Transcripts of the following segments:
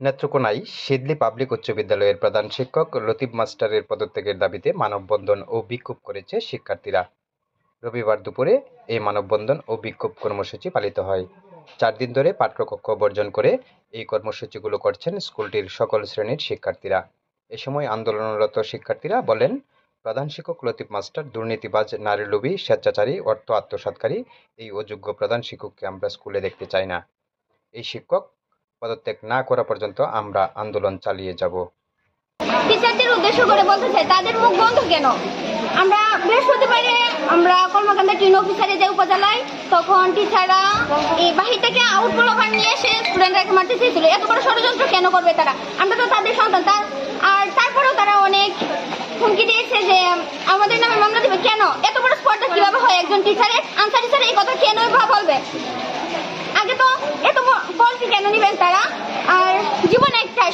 নেত্রকোনায় Sidli public উচ্চ বিদ্যালয়ের প্রধান শিক্ষক লতিফ মাস্টারের পদত্যাগের দাবিতে মানববন্ধন ও বিক্ষোভ করেছে শিক্ষার্থীরা। রবিবার দুপুরে এই মানববন্ধন ও বিক্ষোভ কর্মসূচি পালিত হয়। চার দিন ধরে পাঠ্যকক্ষ বর্জন করে এই কর্মসূচিগুলো করছেন স্কুলটির সকল শ্রেণির শিক্ষার্থীরা। এ সময় আন্দোলনরত শিক্ষার্থীরা বলেন, প্রধান শিক্ষক লতিফ মাস্টার, দুর্নীতিবাজ নারীলোভী স্বেচ্ছাচারী, অর্থ আত্মসাৎকারী, এই অযোগ্য প্রধান শিক্ষককে আমরা স্কুলে দেখতে চাই না। এই শিক্ষক পদত্যাগ না করা পর্যন্ত আমরা আন্দোলন চালিয়ে যাব। টিচারদের উদ্দেশ্য করে বলতে চাই, তাদের মুখ বন্ধ কেন? আমরা বৃহস্পতিবারে আমরা অফিসারে যাই উপজেলায়, তখন টিচাররা এই বাহির থেকে আউট নিয়ে এসে স্টুডেন্টরাকে মারতে চেয়েছিল। এত বড় ষড়যন্ত্র কেন করবে তারা? আমরা তো তাদের সন্তান, তার আর তারপরেও তারা অনেক হুমকি দিয়েছে যে, আমাদের নামে মামলা দেবে কেন? এত বড় স্পর্ধা কীভাবে হয় একজন টিচারের? আনসার টিচার এই কথা কেন ভা- বলবে? এত পলিসি কেন নেবেন তারা? আর জীবন একটাই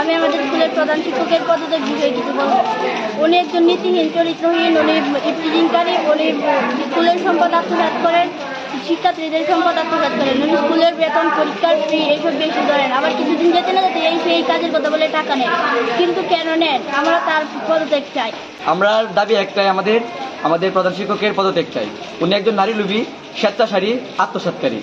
আমি আমাদের স্কুলের প্রধান শিক্ষকের পদত্যাগ বিষয়ে কিছু বলব। উনি একজন নীতিহীন চরিত্রহীন উনি ইফতিজিংকারী উনি স্কুলের সম্পদ আত্মসাৎ করেন শিক্ষার্থীদের সম্পদ আত্মসাৎ করেন উনি স্কুলের বেতন পরীক্ষার ফি এইসব বেশি ধরেন। আবার কিছুদিন যেতে না যেতে এই সেই কাজের কথা বলে টাকা নেন। কিন্তু কেন নেন? আমরা তার পদত্যাগ চাই। আমরা দাবি একটাই আমাদের আমাদের প্রধান শিক্ষকের পদত্যাগ চাই। উনি একজন নারী লুবি স্বেচ্ছাসারী আত্মসৎকারী।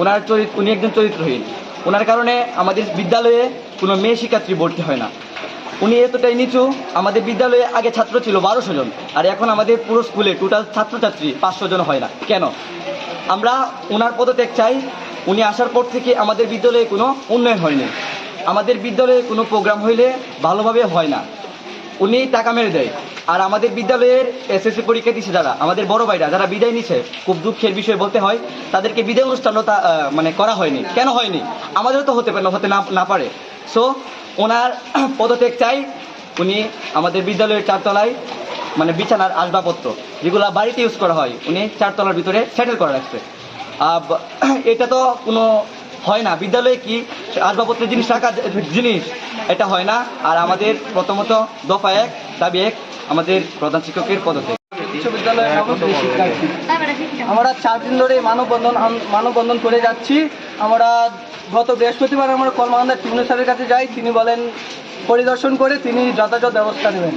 ওনার চরিত্র, উনি একজন চরিত্রহীন। ওনার কারণে আমাদের বিদ্যালয়ে কোনো মেয়ে শিক্ষার্থী ভর্তি হয় না। উনি এতটাই নিচু, আমাদের বিদ্যালয়ে আগে ছাত্র ছিল বারোশো জন, আর এখন আমাদের পুরো স্কুলে টোটাল ছাত্রছাত্রী পাঁচশো জন হয় না। কেন? আমরা ওনার পদত্যাগ চাই, উনি আসার পর থেকে আমাদের বিদ্যালয়ে কোনো উন্নয়ন হয়নি। আমাদের বিদ্যালয়ে কোনো প্রোগ্রাম হইলে ভালোভাবে হয় না। উনি টাকা মেরে দেয়। আর আমাদের বিদ্যালয়ের এসএসসি পরীক্ষা দিচ্ছে যারা, আমাদের বড় ভাইরা, যারা বিদায় নিচ্ছে খুব দুঃখের বিষয় বলতে হয়, তাদেরকে বিদায় অনুষ্ঠানও মানে করা হয়নি। কেন হয়নি? আমাদেরও তো হতে পারে না হতে না পারে। সো ওনার পদত্যাগ চাই, উনি আমাদের বিদ্যালয়ের চারতলায় মানে বিছানার আসবাবপত্র, যেগুলো বাড়িতে ইউজ করা হয়, উনি চারতলার ভিতরে সেটেল করে রাখছে। এটা তো কোনো হয় না। বিদ্যালয়ে কি আসবাবপত্রের জিনিস রাখা জিনিস, এটা হয় না। আর আমাদের প্রথমত দফা এক, দাবি এক আমাদের প্রধান শিক্ষকের পদত্যাগ। আমরা চার দিন ধরে মানববন্ধন মানববন্ধন করে যাচ্ছি। আমরা গত বৃহস্পতিবার আমরা কলমাকান্দা টিউনু স্যারের কাছে যাই। তিনি বলেন, পরিদর্শন করে তিনি যথাযথ ব্যবস্থা নেবেন।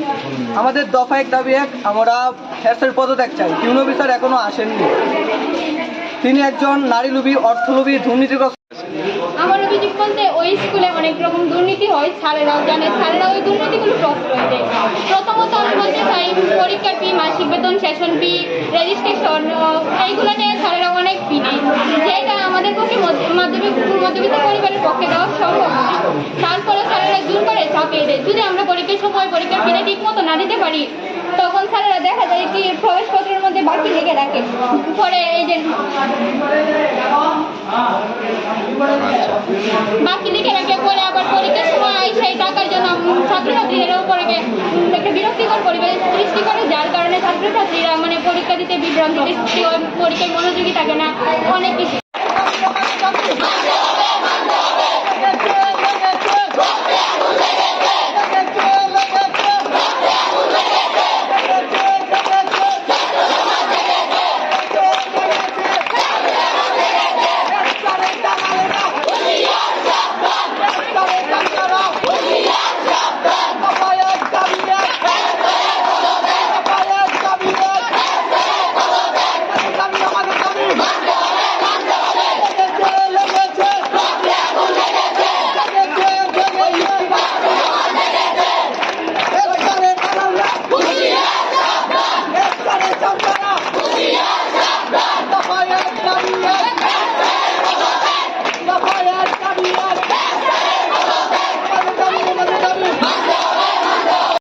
আমাদের দফা এক, দাবি এক, আমরা হেসের পদত্যাগ চাই। টিউন অফিসার এখনও আসেননি। তিনি একজন নারীলোভী অর্থলোভী অনেক রকম দুর্নীতি হয়। জানে ওই দুর্নীতিগুলো প্রশ্রয় দেয়। বেতন সেশন ফি রেজিস্ট্রেশন এইগুলো নিয়ে স্যারেরা অনেক ফি নেয় যেটা আমাদের পক্ষে মাধ্যমিক মধ্যবিত্ত পরিবারের পক্ষে দেওয়া সম্ভব নয় তারপরে স্যারেরা জোর করে চাপিয়ে দেয়। যদি আমরা পরীক্ষার সময় পরীক্ষার ফিটা ঠিক মতো না দিতে পারি, তখন স্যারেরা দেখা যায় কি প্রবেশপত্রের মধ্যে বাকি লেগে রাখে। পরে এই যে বাকি লিখে রাখলে পরে আবার পরীক্ষার সময় সেই টাকার জন্য ছাত্রছাত্রীদের উপরে মানে বিরক্তিকর পরিবেশ সৃষ্টি করে, যার কারণে ছাত্রছাত্রীরা মানে পরীক্ষা দিতে বিভ্রান্তি সৃষ্টি হয় পরীক্ষায় মনোযোগী থাকে না, অনেক কিছু।